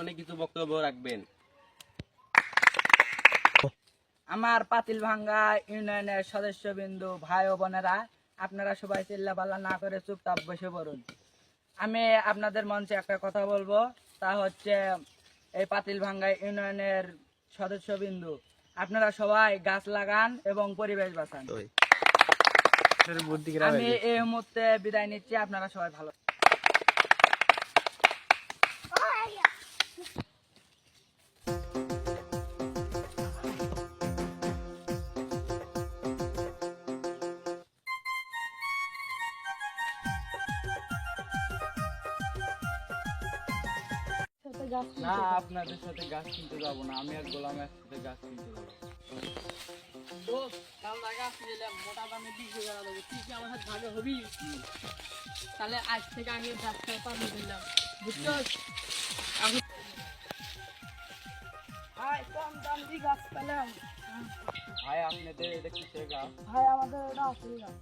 সামনে কিছু বক্তব্য রাখবেন। আমার পাতিল ভাঙ্গা ইউনিয়নের সদস্য বিন্দু ভাই ও বোনেরা আপনারা সবাই চিল্লা পাল্লা না করে চুপচাপ বসে পড়ুন। আমি আপনাদের মঞ্চে একটা কথা বলব তা হচ্ছে এই পাতিল ভাঙ্গা ইউনিয়নের সদস্য বিন্দু আপনারা সবাই গাছ লাগান এবং পরিবেশ বাঁচান। আমি এই মুহূর্তে বিদায় নিচ্ছি আপনারা সবাই ভালো না আপনাদের সাথে গাছ কিনতে যাব না আমি আর গোলাম একসাথে গাছ কিনতে যাব। তাহলে আজ থেকে আমি রাস্তায় পাবো দিলাম বুঝছ ভাই কম দাম দিয়ে গাছ পেলাম। ভাই আপনাদের এটা কিসের গাছ? ভাই আমাদের এটা আছে গাছ।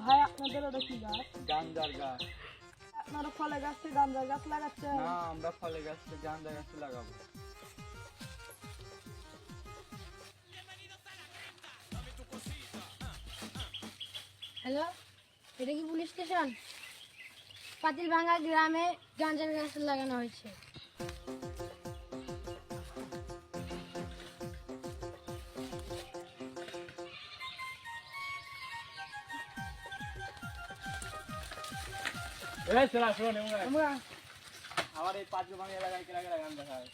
ভাই আপনাদের এটা কি গাছ? গান্জার গাছ। আপনারা ফলে গাছ থেকে না আমরা ফলে গাছ থেকে গান্দা গাছ লাগাবো। হ্যালো এটা কি পুলিশ স্টেশন? পাতিলভাঙ্গা গ্রামে গাঁজার গাছ লাগানো হয়েছে। আমার এই পাঁচ ভাঙে এলাকায় কেনা কেনা গান দেখায়।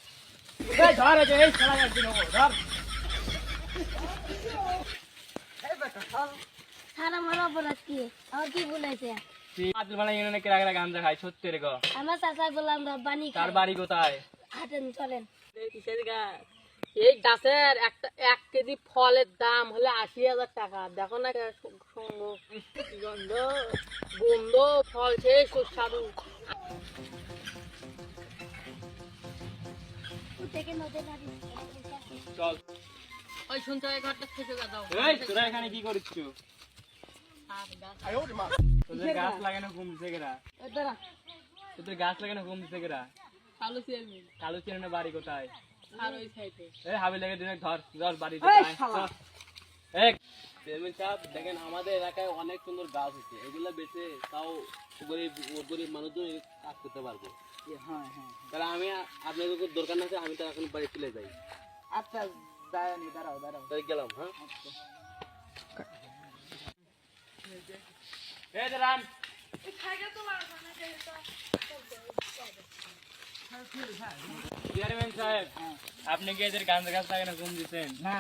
এই ধর এই যে, এই শালা গাছ দিনো ধর। এই বেটা ধর। স্যার আমার অপরাধ কি? আমার কি বলেছে? পাঁচ ভাঙা ইউনিয়নে কেনা কেনা গান দেখায় সত্যি রে গো। আমার চাচা বললাম রব্বানি তার বাড়ি কোথায়? হাঁটেন চলেন। কিসের গাছ এই গাছের একটা এক কেজি ফলের দাম হলে আশি হাজার টাকা। দেখো না গন্ধ গন্ধ ফল সেই সুস্বাদু। থেকে নদী নাড়ি চল ওই শুনছো এই ঘরটা থেকে দাও। এই তোরা এখানে কি করছিস তোদের গাছ লাগানো কমছে কেরা তোদের গাছ লাগানো কমছে কেরা কালো চেয়ারম্যান কালো চিরনের বাড়ি কোথায়? আর ওই সাইডে এই হাবি লেগে দিনে ধর ধর এই। এই চেয়ারম্যান সাহেব দেখেন আমাদের এলাকায় অনেক সুন্দর গাছ আছে। এগুলো বেচে তাও গরিব গরিব মানুষজন কাজ করতে পারব। হ্যাঁ হ্যাঁ তাহলে আমি আপনাদের খুব দরকার না আমি তো এখন বাড়ি চলে যাই। আচ্ছা দাঁড়ানি দাঁড়াও দাঁড়াও। তাই গেলাম হ্যাঁ? এই দাঁড়ান চেয়ারম্যান সাহেব আপনি কি এদের গাঁজা গাছ লাগানো কম দিচ্ছেন না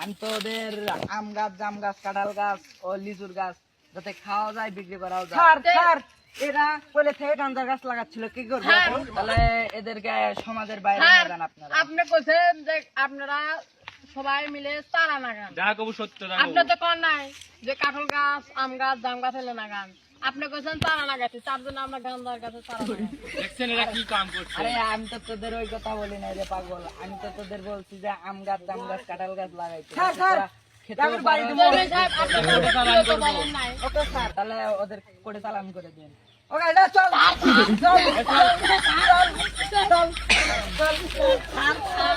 আমি তো ওদের আম গাছ জাম গাছ কাঁঠাল গাছ ও লিচুর গাছ যাতে খাওয়া যায় বিক্রি করাও যায়। স্যার স্যার এরা কোলে থেকে গাঁজা গাছ লাগাচ্ছিল কি করবে? তাহলে এদেরকে সমাজের বাইরে আপনারা। আপনি কইছেন যে আপনারা সবাই মিলে চারা লাগান যা কবু সত্য আপনি তো কর নাই যে কাঁঠাল গাছ আম গাছ জাম গাছ এলে লাগান আপনি কইছেন চারা লাগাতে তার জন্য আমরা গান্ধার চারা দেখছেন এরা কি কাম করছে আরে আমি তো তোদের ওই কথা বলি না রে পাগল আমি তো তোদের বলছি যে আম গাছ জাম গাছ কাঁঠাল গাছ স্যার তাহলে ওদের করে চালান করে দিন ওকে চল চল চল চল চল